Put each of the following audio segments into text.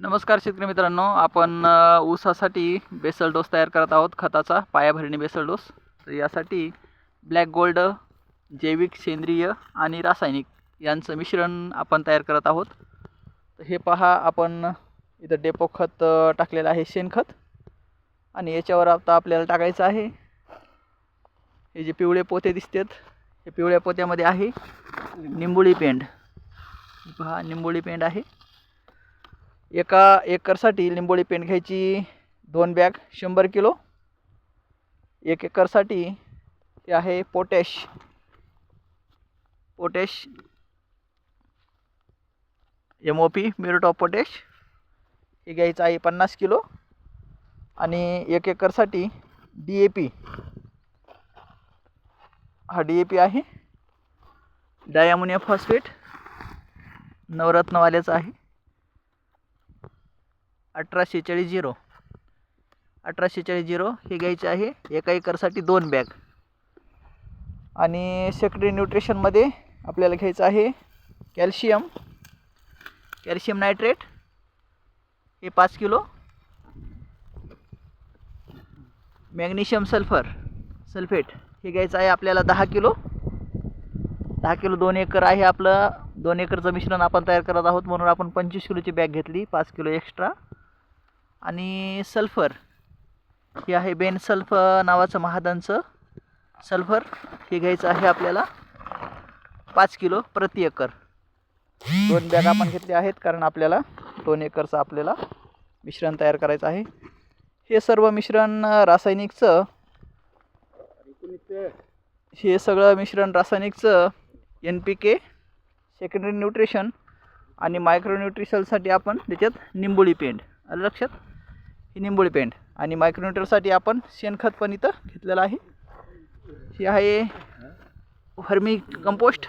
नमस्कार शेतकरी मित्रांनो आपण ऊसासाठी बेसल डोस तयार करत आहोत खताचा पायाभरणी बेसल डोस. तर यासाठी ब्लॅक गोल्ड जैविक सेंद्रिय आणि रासायनिक यांचं मिश्रण आपण तयार करत आहोत. तर हे पहा आपण इथं डेपो खत टाकलेलं आहे शेणखत आणि याच्यावर आता आपल्याला टाकायचं आहे. हे जे पिवळे पोते दिसतात हे पिवळ्या पोत्यामध्ये आहे निंबोळी पेंड. पहा निंबोळी पेंड आहे. एका एकरसाठी लिंबोळी पेंट घ्यायची दोन बॅग शंभर किलो. एक एकरसाठी ते आहे potash. Potash. M O P muriate of potash हे घ्यायचं आहे पन्नास किलो. आणि एक एकरसाठी डी ए पी हा डी ए पी आहे. डायमोनिया फॉस्फेट नवरत्नवाल्याचं आहे. अठराशे चाळीस झिरो. अठराशे चाळीस झिरो हे घ्यायचे आहे. एका एकरसाठी दोन बॅग. आणि सेक्रेटरी न्यूट्रिशनमध्ये आपल्याला घ्यायचं आहे कॅल्शियम. Calcium nitrate. हे पाच किलो. Magnesium sulphur. सल्फेट. हे घ्यायचं आहे आपल्याला दहा किलो. दहा किलो दोन एकर आहे आपलं दोन एकरचं मिश्रण आपण तयार करत आहोत. म्हणून आपण पंचवीस किलोची बॅग घेतली पाच किलो एक्स्ट्रा आणि सल्फर हे आहे बेन सल्फ नावाचं महादांचं सल्फर हे घ्यायचं आहे आपल्याला पाच किलो प्रति एकर. दोन बॅग आपण घेतले आहेत कारण आपल्याला दोन एकरचं आपल्याला मिश्रण तयार करायचं आहे. हे सर्व मिश्रण रासायनिकचं हे सगळं मिश्रण रासायनिकचं N P K secondary nutrition आणि मायक्रो न्यूट्रिशनसाठी आपण त्याच्यात निंबोळी पेंड. आलं लक्षात? ही निंबोळी पेंड. आणि मायक्रो न्यूट्रिशनसाठी आपण शेणखत पण इथं घेतलेलं आहे. ही आहे vermi compost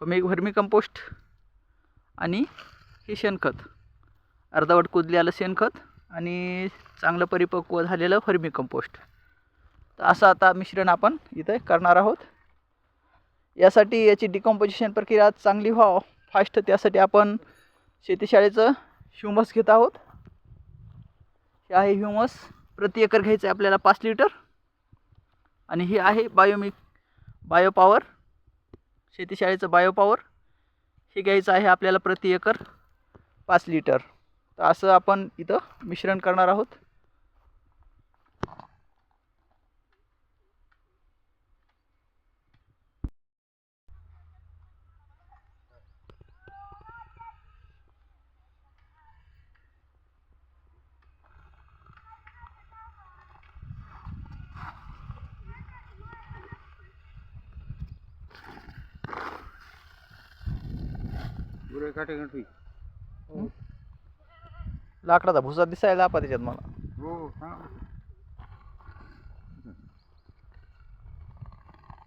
vermi vermi compost आणि हे शेणखत. अर्धवट कुजलेलं शेणखत आणि चांगलं परिपक्व झालेलं व्हर्मी कंपोस्ट तर असं आता मिश्रण आपण इथं करणार आहोत. यासाठी याची डिकम्पोजिशन प्रक्रिया चांगली व्हावं फास्ट त्यासाठी आपण शेतीशाळेचं ह्युमस घेत आहोत. हे आहे ह्युमस प्रति एकर घ्यायचं आहे आपल्याला पाच लिटर आणि हे आहे बायोमिक बायोपॉवर शेतीशाळेचं बायोपॉवर हे घ्यायचं आहे आपल्याला प्रति एकर पाच लिटर तर असं आपण इथं मिश्रण करणार आहोत. लाकडाचा भुसा दिसायला आपा त्याच्यात मला हो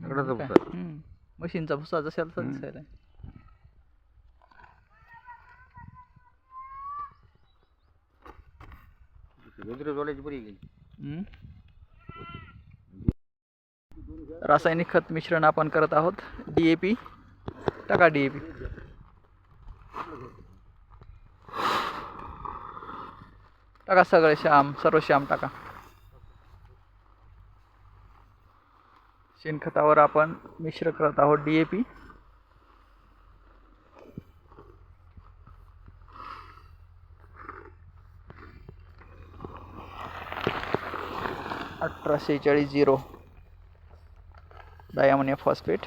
लाकडाचा काय? भुसा. हम्म. म्हशींचा भुसा जसा तसा. दिसायला गुजरे जोडायची बरी गेली हम्म. रासायनिक खत मिश्रण आपण करत आहोत डी ए पी टाका डी ए पी टाका सगळे श्याम सर्व श्याम टाका. शेणखतावर आपण मिश्र करत आहोत डी ए पी अठरा सेहेचाळीस झिरो डायमोनिया फॉस्फेट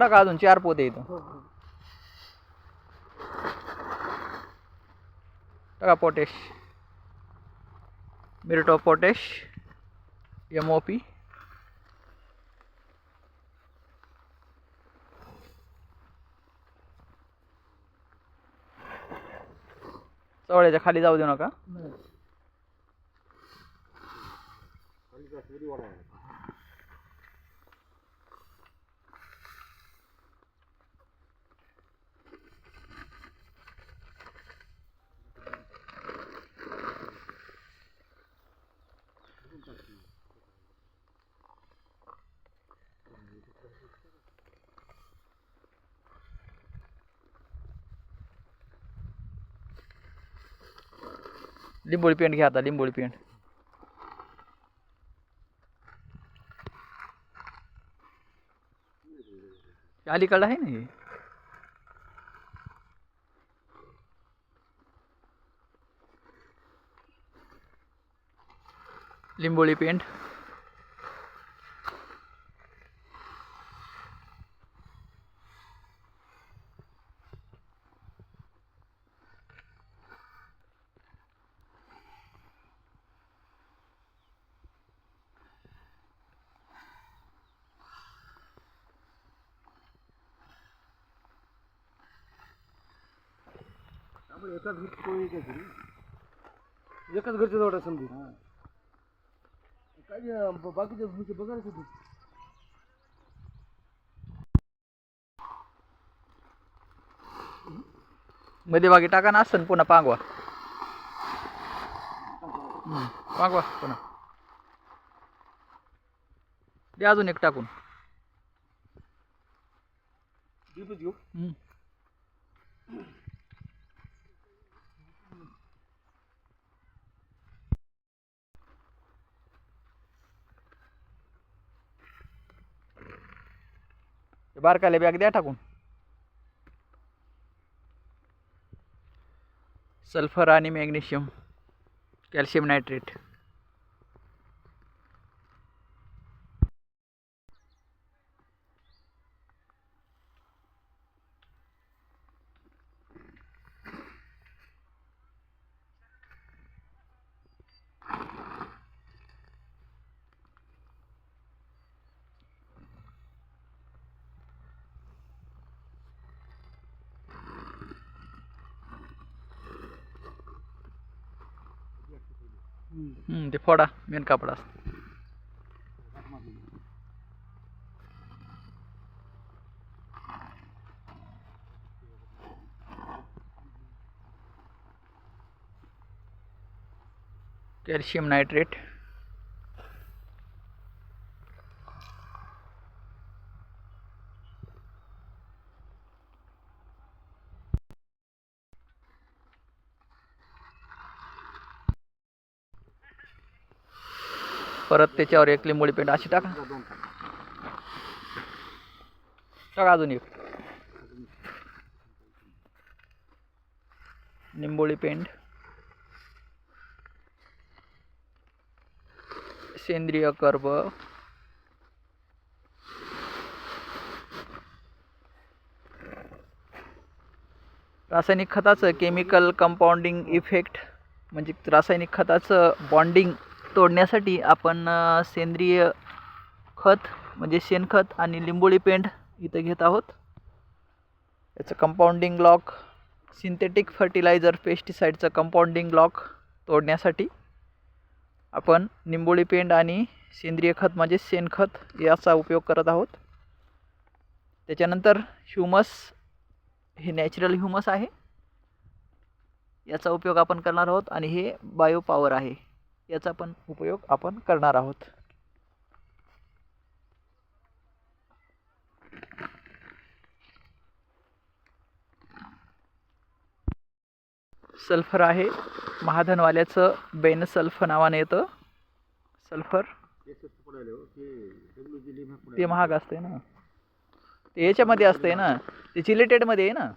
टाका अजून चार पोते इथं. टाका potash. Muriate of potash. M O P चवळ्याच्या खाली जाऊ देऊ नका. लिंबोळी पेंट घ्या आता लिंबोळी पेंट. अलीकडं आहे ना लिंबोळी पेंट. घरी एकाच घरच्या जवळ समजी काय जे ब- बाकीचे घरचे बघायला होते मध्ये बागी टाका ना असतं पुन्हा पांगवा. हम्म, पांगवा पुन्हा. दे अजून एक टाकून. दीपच घेऊ. हम्म. बारकाले बॅग द्या टाकून. सल्फर आणि मॅग्नेशियम कॅल्शियम नायट्रेट हम्म, ते फोडा मेन कापड असतं कॅल्शियम नायट्रेट परत त्याच्यावर एक लिंबोळी पेंट अशी टाका. टाका अजून एक. निंबोळी पेंट. सेंद्रिय कर्ब. रासायनिक खताचं केमिकल कंपाऊंडिंग इफेक्ट म्हणजे रासायनिक खताचं बॉन्डिंग तोडण्यासाठी आपण सेंद्रिय खत म्हणजे शेणखत आणि लिंबोळी पेंट इथं घेत आहोत. याचं कंपाऊंडिंग ब्लॉक सिंथेटिक फर्टिलायझर पेस्टिसाईडचं कंपाऊंडिंग ब्लॉक तोडण्यासाठी आपण निंबोळी पेंट आणि सेंद्रिय खत म्हणजे शेणखत याचा उपयोग करत आहोत. त्याच्यानंतर ह्युमस हे नॅचरल ह्युमस आहे. याचा उपयोग आपण करणार आहोत आणि हे बायोपावर आहे. याचा पण उपयोग आपण करणार आहोत. सल्फर आहे. महाधनवाल्याचं बेन सल्फ नावाने येतं. सल्फर. ते महाग असते ना. ते याच्यामध्ये असते ना. ते चिलेटेडमध्ये आहे ना.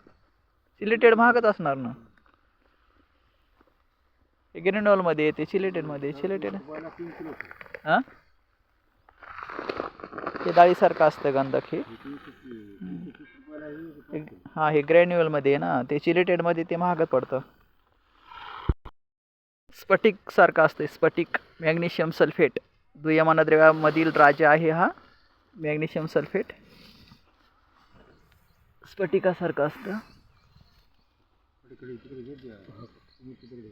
चिलेटेड महागच असणार ना. ग्रेनॉलमध्ये ते चिलेटेडमध्ये चिलेटेड हां? हे डाळीसारखं असतं गंधक हे हां हे ग्रॅन्युअलमध्ये आहे ना ते चिलेटेडमध्ये ते महागच पडतं. स्फटिकसारखं असतं स्फटिक मॅग्नेशियम सल्फेट. दुय्यमानद्रव्यामधील राजा आहे हा मॅग्नेशियम सल्फेट. स्फटिकासारखं असतं तिकडे तिकडे घेत द्या तुम्ही तिकडे घ्या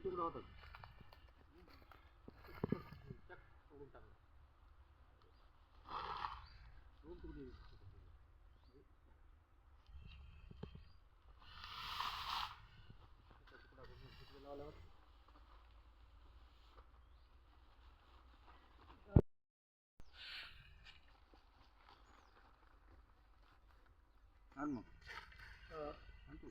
वरचं हे बरं आण मग आण तू.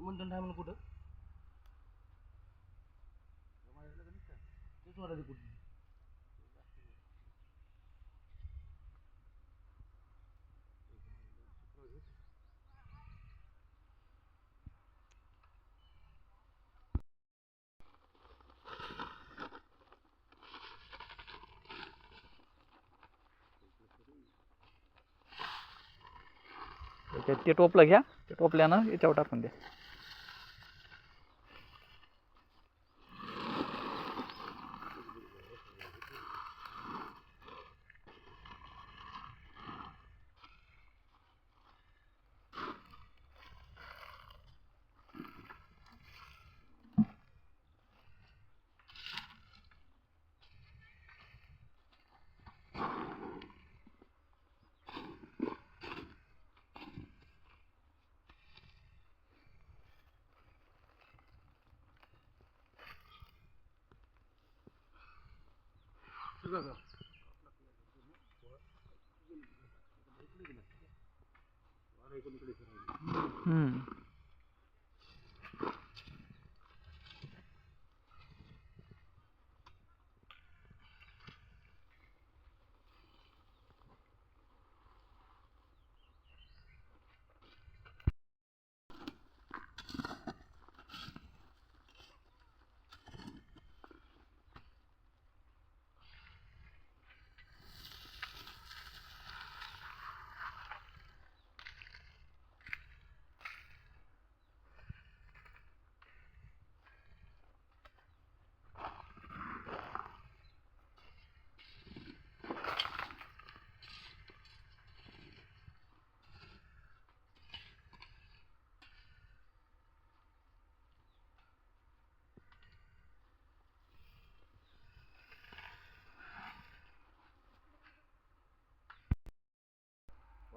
विष्णुपुरीकडे. दमण धामण कुठं तरी दमण दंड आहे म्हणून कुठं तेच वाटायचं कुठं त्याच्यात ते टोपलं घ्या ते टोपल्यानं याच्यावर टाकून द्या तुझं का? हम्म.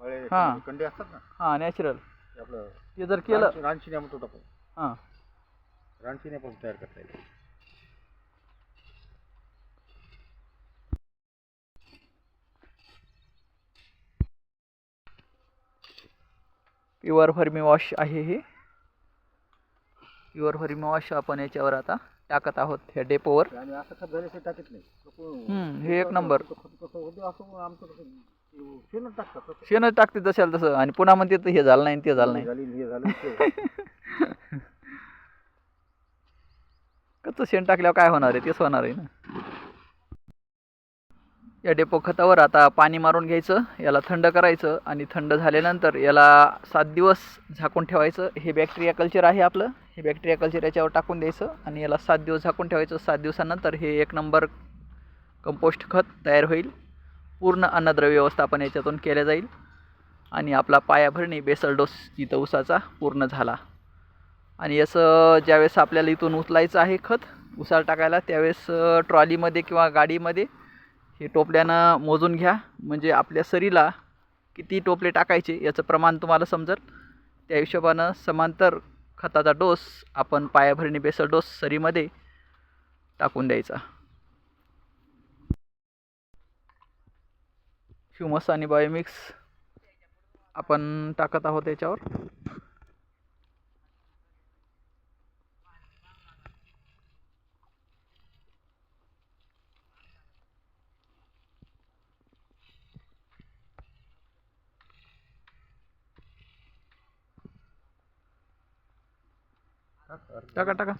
हा. कंडे असतात ना हां नॅचरल ते आपलं ते जर केलं रानशी- रानशिन्या म्हणतो आपण. हां. रानशिन्यापासून तयार करता येईल प्युअर फर्मी वॉश आहे हे. प्युअर फर्मी वॉश आपण याच्यावर आता टाकत आहोत ह्या डेपोवर आणि असं खत झाल्याशिवाय टाकत नाही. लोकं- हम्म, हे एक नंबर. असं आमचं कसं शेणच टाकतात तसं. शेणच टाकते जशाल तसं. आणि पुन्हा म्हणते तर हे झालं नाही आणि ते झालं नाही. झाली हे झालं ते. कच्चं शेण टाकल्यावर काय होणार आहे? तेच होणार आहे ना. या डेपो खतावर आता पाणी मारून घ्यायचं याला थंड करायचं आणि थंड झाल्यानंतर याला सात दिवस झाकून ठेवायचं. हे बॅक्टेरिया कल्चर आहे आपलं. हे बॅक्टेरिया कल्चर याच्यावर टाकून द्यायचं आणि याला सात दिवस झाकून ठेवायचं. सात दिवसानंतर हे एक नंबर कंपोस्ट खत तयार होईल. पूर्ण अन्नद्रव्य व्यवस्थापन याच्यातून केलं जाईल. आणि आपला पायाभरणी बेसल डोस इथं ऊसाचा पूर्ण झाला. आणि याचं ज्यावेळेस आपल्याला इथून उचलायचं आहे खत उसाला टाकायला त्यावेळेस ट्रॉलीमध्ये किंवा गाडीमध्ये हे टोपल्यानं मोजून घ्या. म्हणजे आपल्या सरीला किती टोपले टाकायचे याचं प्रमाण तुम्हाला समजेल. त्या हिशोबानं समांतर खताचा डोस आपण पायाभरणी बेसल डोस सरीमध्ये टाकून द्यायचा. ह्युमस आणि बायोमिक्स आपण टाकत आहोत याच्यावर. टाका टाका.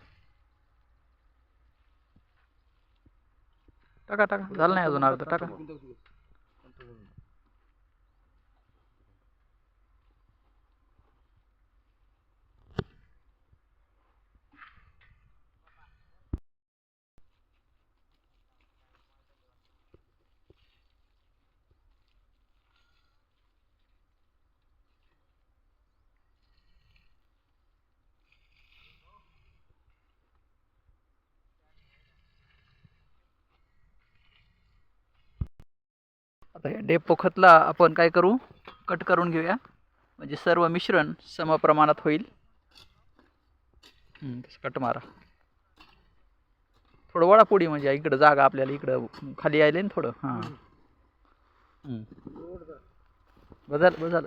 टाका टाका. झालं नाही अजून अर्ध टाका. आता डेपो खतला आपण काय करू? कट करून घेऊया. म्हणजे सर्व मिश्रण समप्रमाणात होईल. तसं कट मारा. थोडं वळा पुढे म्हणजे इकडं जागा आपल्याला इकडं खाली यायला ना थोडं. हां. बदल बदल.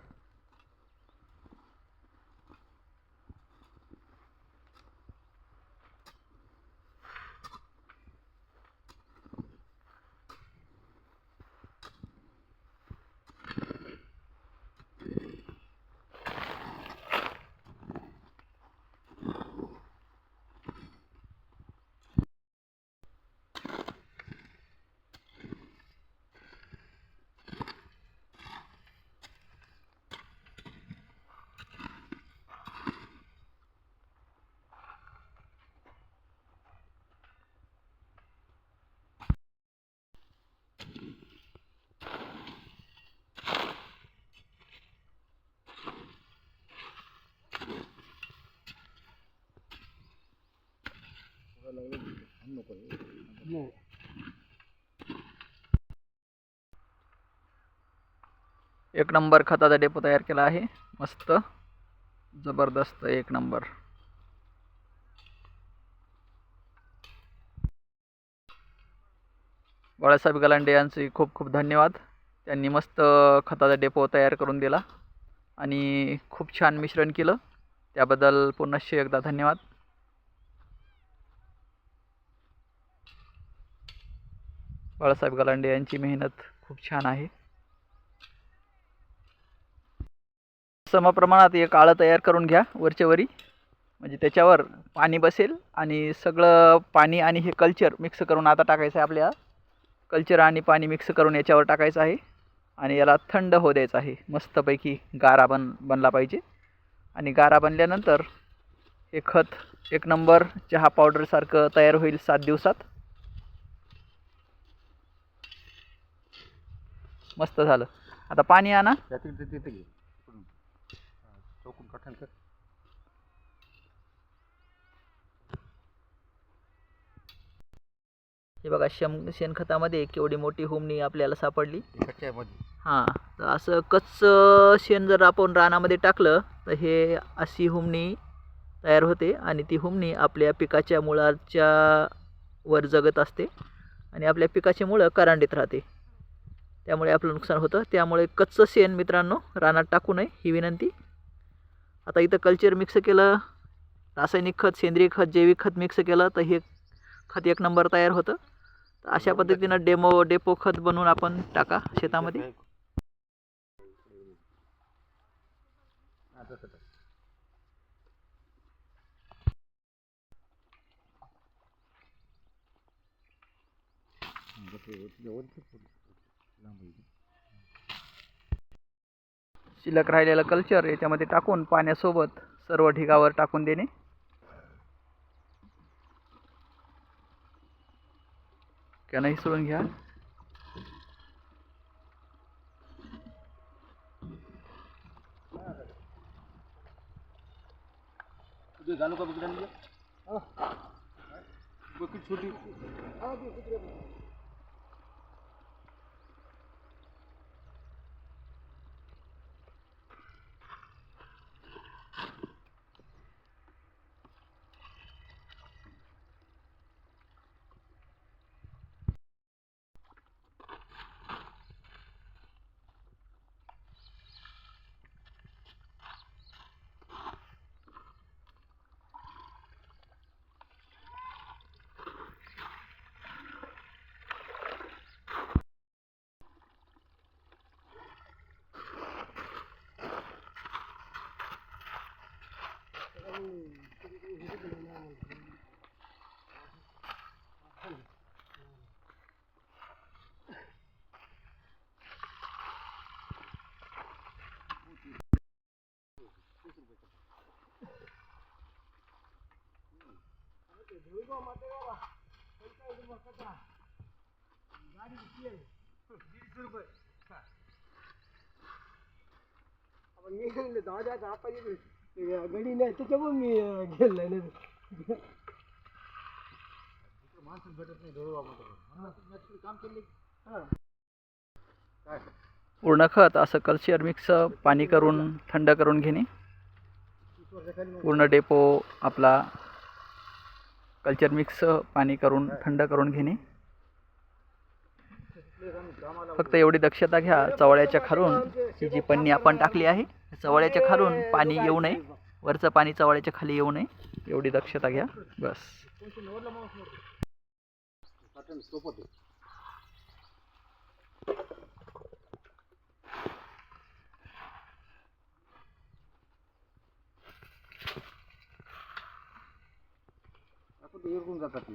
एक नंबर खताचा डेपो तयार केला आहे. मस्त. जबरदस्त एक नंबर. बाळासाहेब गलांडे यांचे खूप खूप धन्यवाद. त्यांनी मस्त खताचा डेपो तयार करून दिला. आणि खूप छान मिश्रण केलं. त्याबद्दल पुनश्च एकदा धन्यवाद. बाळासाहेब गलांडे यांची मेहनत खूप छान आहे. समप्रमाणात एक आळं तयार करून घ्या वरच्या वरी. म्हणजे त्याच्यावर पाणी बसेल आणि सगळं पाणी आणि हे कल्चर मिक्स करून आता टाकायचं आहे आपल्या कल्चर आणि पाणी मिक्स करून याच्यावर टाकायचं आहे. आणि याला थंड होऊ द्यायचं आहे. मस्तपैकी गारा बन बनला पाहिजे. आणि गारा बनल्यानंतर हे खत एक नंबर चहा पावडरसारखं तयार होईल सात दिवसात. मस्त झालं. आता पाणी आणा. त्यातील ते तिथे घे. इकडून. हा, चौकून कठण कर. हे बघा शेम शेणखतामध्ये केवढी मोठी हुमणी आपल्याला सापडली. इकडच्या मध्ये हां तर असं कच्चं शेण जर आपण रानामध्ये टाकलं तर हे अशी हुमणी तयार होते आणि ती हुमणी आपल्या पिकाच्या मुळाच्या वर जगत असते आणि आपल्या पिकाची मुळं करांडीत राहते. त्यामुळे आपलं नुकसान होतं. त्यामुळे कच्चं शेण मित्रांनो रानात टाकू नये ही विनंती. आता इथं कल्चर मिक्स केलं रासायनिक खत सेंद्रिय खत जैविक खत मिक्स केलं तर हे खत एक नंबर तयार होतं. तर अशा पद्धतीनं डेमो डेपो खत बनवून आपण टाका शेतामध्ये हा, तसं टाक. हं, बस हे तुझ्या वरती थोडं लांब आहे. शिल्लक राहिलेलं कल्चर याच्यामध्ये टाकून पाण्यासोबत सर्व ढिगावर टाकून देणे. कॅनही सोडून घ्या. तुझे आपण मी द्या दहा आपण गडी नाही त्याच्यामुळे मी गेलो नाही माणसं भेटत नाही काम केले हां काय पूर्ण खत असं कल्चर मिक्स पाणी करून थंड करून घेणे. पूर्ण डेपो आपला कल्चर मिक्स पाणी करून थंड करून घेणे. फक्त एवढी दक्षता घ्या चवळ्याच्या खालून ही जी पन्नी आपण टाकली आहे चवळ्याच्या खालून पाणी येऊ नये. वरचं पाणी चवळ्याच्या खाली येऊ नये. एवढी दक्षता घ्या बस कोणतं निवडला माणूस नव्हतं पाटण सोपत आहे आपण ते इरकून जातात ते दूरमध्ये. मी काय करतो? ते इरकून जातात, काय राहतं.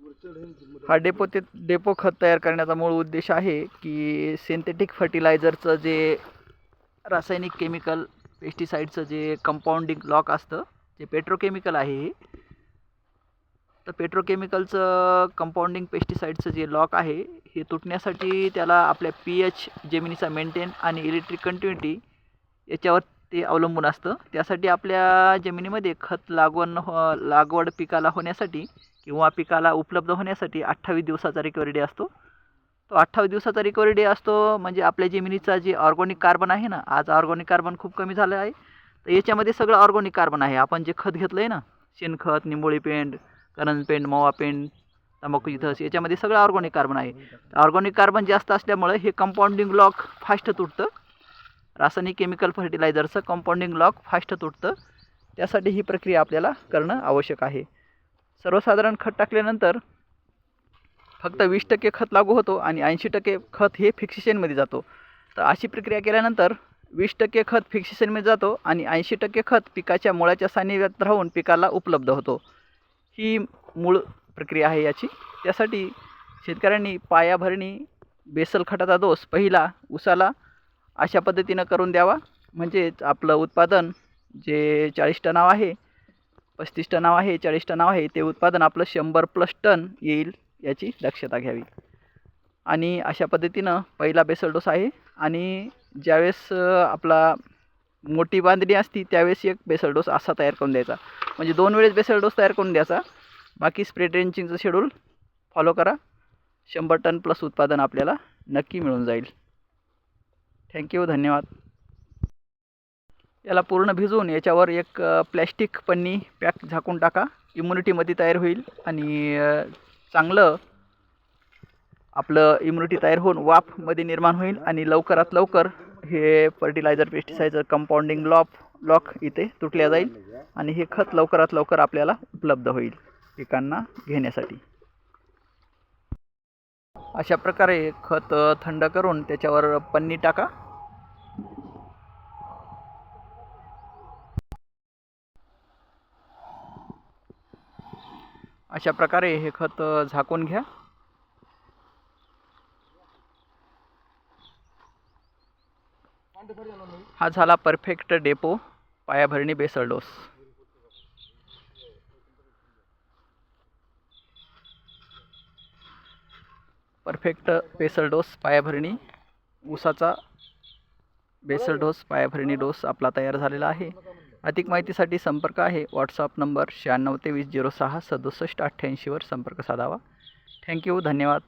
वर चढून मग हा डेपो ते डेपो खत तयार करण्याचा मूळ उद्देश आहे की सिंथेटिक फर्टिलायझरचं जे रासायनिक केमिकल पेस्टिसाईडचं जे कंपाऊंडिंग लॉक असतं जे पेट्रोकेमिकल आहे हे तर पेट्रोकेमिकलचं कंपाऊंडिंग पेस्टिसाईडचं जे लॉक आहे हे तुटण्यासाठी त्याला आपल्या पी एच जमिनीचा मेंटेन आणि इलेक्ट्रिक कंटिन्युटी याच्यावर ते अवलंबून असतं. त्यासाठी आपल्या जमिनीमध्ये खत लागवण हो लागवड पिकाला होण्यासाठी किंवा पिकाला उपलब्ध होण्यासाठी अठ्ठावीस दिवसाचा रिकव्हरी डे असतो. तो अठ्ठावीस दिवसाचा रिकव्हरी डे असतो म्हणजे आपल्या जमिनीचा जे ऑर्गॅनिक कार्बन आहे ना आज ऑर्गॅनिक कार्बन खूप कमी झालं आहे. तर याच्यामध्ये सगळं ऑर्गॅनिक कार्बन आहे. आपण जे खत घेतलं आहे ना शेणखत निंबोळी पेंड करंज पेंड मवा पेंड तंबाखू इथं याच्यामध्ये सगळं ऑर्गॅनिक कार्बन आहे. ऑर्गॅनिक कार्बन जास्त असल्यामुळे हे कंपाऊंडिंग लॉक फास्ट तुटतं. रासायनिक केमिकल फर्टिलायझरचं कंपाऊंडिंग लॉक फास्ट तुटतं. त्यासाठी ही प्रक्रिया आपल्याला करणं आवश्यक आहे. सर्वसाधारण खत टाकल्यानंतर फक्त वीस टक्के खत लागू होतो आणि ऐंशी टक्के खत हे फिक्सेशनमध्ये जातो. तर अशी प्रक्रिया केल्यानंतर वीस टक्के खत फिक्सेशनमध्ये जातो आणि ऐंशी टक्के खत पिकाच्या मुळाच्या सानिध्यात राहून पिकाला उपलब्ध होतो. ही मूळ प्रक्रिया आहे याची. त्यासाठी शेतकऱ्यांनी पायाभरणी बेसल खताचा दोष पहिला उसाला अशा पद्धतीनं करून द्यावा. म्हणजेच आपलं उत्पादन जे चाळीस टनाव आहे पस्तीस टनाव आहे चाळीस टनाव आहे ते उत्पादन आपलं शंभर प्लस टन येईल याची दक्षता घ्यावी. आणि अशा पद्धतीनं पहिला बेसल डोस आहे. आणि ज्यावेळेस आपला मोठी बांधणी असती त्यावेळेस एक बेसल डोस असा तयार करून द्यायचा. म्हणजे दोन वेळेस बेसल डोस तयार करून द्यायचा. बाकी स्प्रे ड्रेंचिंगचं शेड्यूल फॉलो करा. शंभर टन प्लस उत्पादन आपल्याला नक्की मिळून जाईल. थँक्यू धन्यवाद. याला पूर्ण भिजवून याच्यावर एक प्लॅस्टिक पन्नी पॅक झाकून टाका. इम्युनिटीमध्ये तयार होईल आणि चांगलं आपलं इम्युनिटी तयार होऊन वाफमध्ये निर्माण होईल आणि लवकरात लवकर हे fertilizer pesticizer compounding lop lock इथे तुटल्या जाईल आणि हे खत लवकरात लवकर आपल्याला उपलब्ध होईल. पिकांना घेण्यासाठी. अशा प्रकारे खत थंड करून त्याच्यावर पन्नी टाका. अशा प्रकारे हे खत झाकून घ्या. हा झाला परफेक्ट डेपो पायाभरणी basal dose. Perfect basal dose पायाभरणी ऊसाचा बेसल डोस पायाभरणी डोस आपला तयार झालेला आहे. अधिक माहितीसाठी संपर्क आहे. व्हॉट्सअप नंबर शहाण्णव तेवीस झिरो सहा सदुसष्ट अठ्ठ्याऐंशीवर संपर्क साधावा. थँक्यू धन्यवाद.